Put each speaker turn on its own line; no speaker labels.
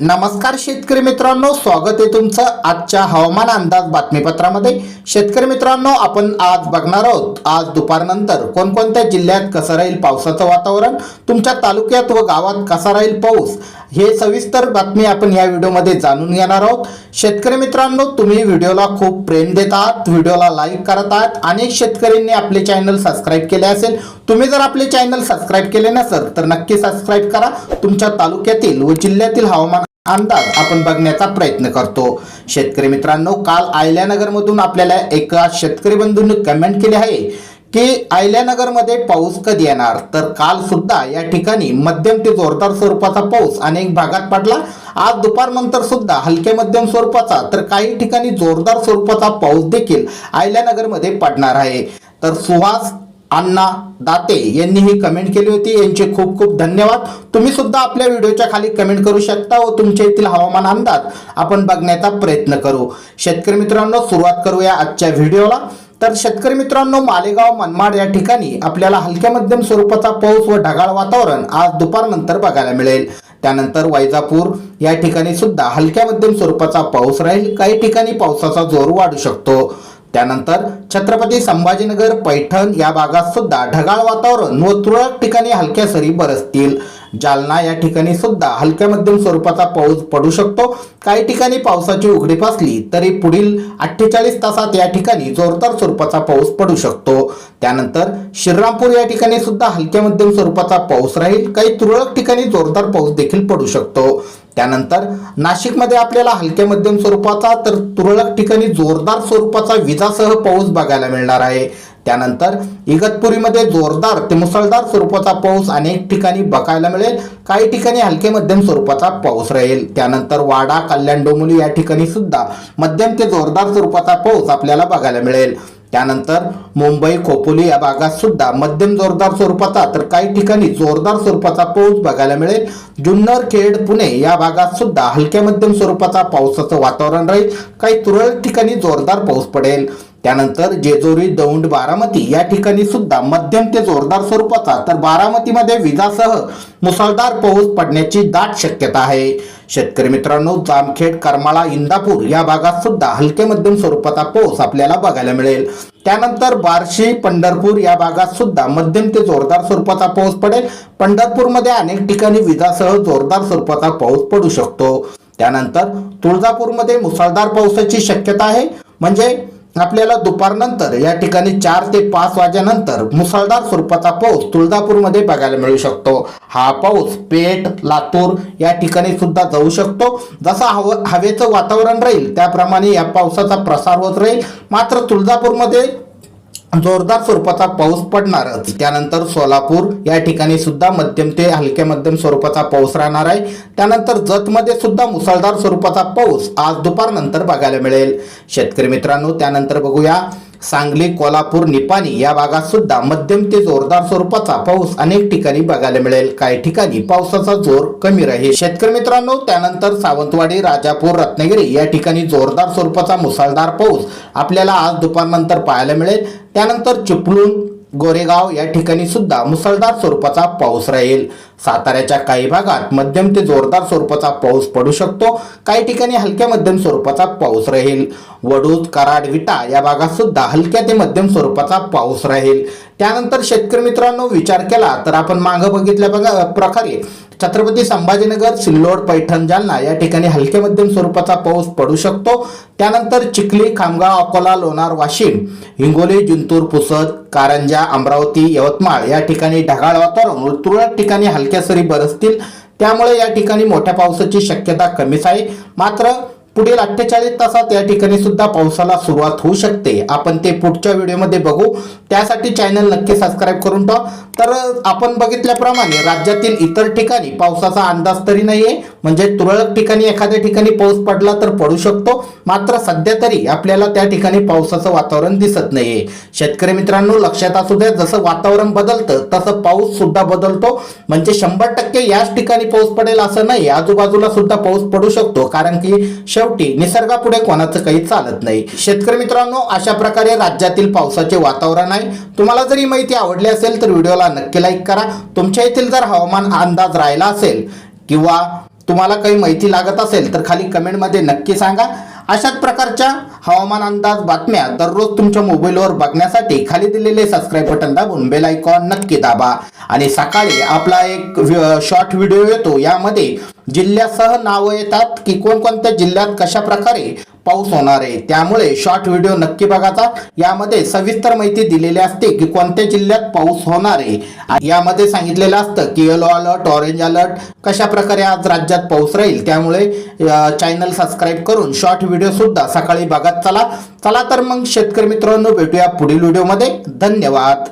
नमस्कार शेतकरी मित्रांनो स्वागत आहे तुमचं आजच्या हवामान अंदाज बातमीपत्रामध्ये. शेतकरी मित्रांनो आपण आज बघणार आहोत आज दुपारनंतर कोणकोणत्या जिल्ह्यात कसं राहील पावसाचं वातावरण तुमच्या तालुक्यात व गावात कसा राहील पाऊस हे सविस्तर बातमी आपण या व्हिडिओमध्ये जाणून घेणार आहोत. शेतकरी मित्रांनो तुम्ही व्हिडिओला खूप प्रेम देत आहात व्हिडिओला लाईक करत आहात अनेक शेतकऱ्यांनी आपले चॅनल सबस्क्राईब केले असेल. तुम्ही जर आपले चॅनल सबस्क्राईब केले नसेल तर नक्की सबस्क्राईब करा. तुमच्या तालुक्यातील व जिल्ह्यातील हवामान अंदाज आपण बघण्याचा प्रयत्न करतो. शेतकरी मित्रांनो काल आयल्यानगरमधून आपल्याला एका शेतकरी बंधूंनी कमेंट केली आहे. की आयल्यानगरमध्ये पाऊस कधी येणार? तर काल सुद्धा या ठिकाणी मध्यम ते जोरदार स्वरूपाचा पाऊस अनेक भागात पडला. आज दुपारनंतर सुद्धा हलक्या मध्यम स्वरूपाचा तर काही ठिकाणी जोरदार स्वरूपाचा पाऊस देखील आयल्यानगरमध्ये पडणार आहे. तर सुहास अण्णा दाते यांनी ही कमेंट केली होती. यांचे खूप खूप धन्यवाद. तुम्ही सुद्धा आपल्या व्हिडिओच्या खाली कमेंट करू शकता व तुमच्या येथील हवामान अंदाज आपण बघण्याचा प्रयत्न करू. शेतकरी मित्रांनो सुरुवात करूया आजच्या व्हिडिओला. तर शेतकरी मित्रांनो मालेगाव मनमाड या ठिकाणी आपल्याला हलक्या मध्यम स्वरूपाचा पाऊस व ढगाळ वातावरण आज दुपारनंतर बघायला मिळेल. त्यानंतर वैजापूर या ठिकाणी सुद्धा हलक्या मध्यम स्वरूपाचा पाऊस राहील. काही ठिकाणी पावसाचा जोर वाढू शकतो. त्यानंतर छत्रपती संभाजीनगर पैठण या भागात सुद्धा ढगाळ वातावरण व तुरळक ठिकाणी हलक्या सरी बरसतील. जालना या ठिकाणी सुद्धा हलक्या मध्यम स्वरूपाचा पाऊस पडू शकतो. काही ठिकाणी पावसाची उघडीप असली तरी पुढील अठ्ठेचाळीस तासात या ठिकाणी जोरदार स्वरूपाचा पाऊस पडू शकतो. त्यानंतर श्रीरामपूर या ठिकाणी सुद्धा हलक्या मध्यम स्वरूपाचा पाऊस राहील. काही तुरळक ठिकाणी जोरदार पाऊस देखील पडू शकतो. त्यानंतर नाशिकमध्ये आपल्याला हलक्या मध्यम स्वरूपाचा तर तुरळक ठिकाणी जोरदार स्वरूपाचा विजासह पाऊस बघायला मिळणार आहे. त्यानंतर इगतपुरीमध्ये जोरदार ते मुसळधार स्वरूपाचा पाऊस अनेक ठिकाणी बघायला मिळेल. काही ठिकाणी हलके मध्यम स्वरूपाचा पाऊस राहील. त्यानंतर वाडा कल्याण डोंबिवली या ठिकाणी सुद्धा मध्यम ते जोरदार स्वरूपाचा पाऊस आपल्याला बघायला मिळेल. त्यानंतर मुंबई खोपोली या भागात सुद्धा मध्यम जोरदार स्वरूपाचा तर काही ठिकाणी जोरदार स्वरूपाचा पाऊस बघायला मिळेल. जुन्नर खेड पुणे या भागात सुद्धा हलक्या मध्यम स्वरूपाचा पावसाचं वातावरण राहील. काही तुरळक ठिकाणी जोरदार पाऊस पडेल. त्यानंतर जेजोरी दौंड बारामती या ठिकाणी सुद्धा मध्यम ते जोरदार स्वरूपाचा तर बारामतीमध्ये विजासह मुसळधार पाऊस पडण्याची दाट शक्यता आहे. शेतकरी मित्रांनो जामखेड करमाळा इंदापूर या भागात सुद्धा हलके मध्यम स्वरूपाचा पाऊस आपल्याला बघायला मिळेल. त्यानंतर बार्शी पंढरपूर या भागात सुद्धा मध्यम ते जोरदार स्वरूपाचा पाऊस पडेल. पंढरपूरमध्ये अनेक ठिकाणी विजासह जोरदार स्वरूपाचा पाऊस पडू शकतो. त्यानंतर तुळजापूरमध्ये मुसळधार पावसाची शक्यता आहे. म्हणजे आपल्याला दुपारनंतर या ठिकाणी चार ते पाच वाजेनंतर मुसळधार स्वरूपाचा पाऊस तुळजापूरमध्ये बघायला मिळू शकतो. हा पाऊस पेठ लातूर या ठिकाणी सुद्धा जाऊ शकतो. जसा हव हवेचं वातावरण राहील त्याप्रमाणे या पावसाचा प्रसार होत राहील. मात्र तुळजापूरमध्ये जोरदार स्वरूपाचा पाऊस पडणारच. त्यानंतर सोलापूर या ठिकाणी सुद्धा मध्यम ते हलक्या मध्यम स्वरूपाचा पाऊस राहणार आहे. त्यानंतर जतमध्ये सुद्धा मुसळधार स्वरूपाचा पाऊस आज दुपारनंतर बघायला मिळेल. शेतकरी मित्रांनो त्यानंतर बघूया. सांगली कोल्हापूर निपाणी या भागात सुद्धा मध्यम ते जोरदार स्वरूपाचा पाऊस अनेक ठिकाणी बघायला मिळेल. काही ठिकाणी पावसाचा जोर कमी राहील. शेतकरी मित्रांनो त्यानंतर सावंतवाडी राजापूर रत्नागिरी या ठिकाणी जोरदार स्वरूपाचा मुसळधार पाऊस आपल्याला आज दुपारनंतर पाहायला मिळेल. त्यानंतर चिपळूण गोरेगाव या ठिकाणी सुद्धा मुसळधार स्वरूपाचा पाऊस राहील. साताऱ्याच्या काही भागात मध्यम ते जोरदार स्वरूपाचा पाऊस पडू शकतो. काही ठिकाणी हलक्या मध्यम स्वरूपाचा पाऊस राहील. वडूज कराड विटा या भागात सुद्धा हलक्या ते मध्यम स्वरूपाचा पाऊस राहील. त्यानंतर शेतकरी मित्रांनो विचार केला तर आपण मागं बघितल्या बघा प्रकारे छत्रपती संभाजीनगर सिल्लोड पैठण जालना या ठिकाणी हलके मध्यम स्वरूपाचा पाऊस पडू शकतो. त्यानंतर चिखली खामगाव अकोला लोणार वाशिम हिंगोली जिंतूर पुसद कारंजा अमरावती यवतमाळ या ठिकाणी ढगाळ वातावरण तुरळक ठिकाणी हलक्या सरी बरसतील. त्यामुळे या ठिकाणी मोठ्या पावसाची शक्यता कमीच आहे. मात्र पुढील अठ्ठेचाळीस तासात या ठिकाणी सुद्धा पावसाला सुरुवात होऊ शकते. आपण ते पुढच्या व्हिडिओमध्ये बघू. त्यासाठी चॅनल नक्की सबस्क्राईब करून ठेवा. तर आपण बघितल्याप्रमाणे राज्यातील इतर ठिकाणी पावसाचा अंदाज तरी नाहीये. म्हणजे तुरळक ठिकाणी एखाद्या ठिकाणी पाऊस पडला तर पडू शकतो. मात्र सध्या तरी आपल्याला त्या ठिकाणी पावसाचं वातावरण दिसत नाहीये. शेतकरी मित्रांनो लक्षात असू द्या जसं वातावरण बदलतं तसं पाऊस सुद्धा बदलतो. म्हणजे शंभर टक्के याच ठिकाणी पाऊस पडेल असं नाही. आजूबाजूला सुद्धा पाऊस पडू शकतो. कारण की शेवटी निसर्गापुढे कोणाचं काही चालत नाही. शेतकरी मित्रांनो अशा प्रकारे राज्यातील पावसाचे वातावरण आहे. तुम्हाला जर ही माहिती आवडली असेल तर व्हिडिओला नक्की लाईक करा. तुमच्या येथील जर हवामान अंदाज राहिला असेल किंवा तुम्हाला काही माहिती लागत असेल तर खाली कमेंटमध्ये नक्की सांगा. अशाच प्रकारच्या हवामान अंदाज बातम्या दररोज तुमच्या मोबाईलवर बघण्यासाठी खाली दिलेले सबस्क्राईब बटन दाबून बेल आयकॉन नक्की दाबा. आणि सकाळी आपला एक शॉर्ट व्हिडिओ येतो. यामध्ये जिल्ह्यासह नावं येतात की कोणकोणत्या जिल्ह्यात कशा प्रकारे पाऊस होणार आहे. त्यामुळे शॉर्ट व्हिडिओ नक्की बघाचा यामध्ये सविस्तर माहिती दिलेली असते की कोणत्या जिल्ह्यात पाऊस होणार आहे. आणि यामध्ये सांगितलेलं असतं की येलो अलर्ट ऑरेंज अलर्ट कशा प्रकारे आज राज्यात पाऊस राहील. त्यामुळे चॅनल सबस्क्राईब करून शॉर्ट व्हिडिओ सुद्धा सकाळी बघत चला. चला तर मग शेतकरी मित्रांनो भेटूया पुढील व्हिडिओमध्ये धन्यवाद.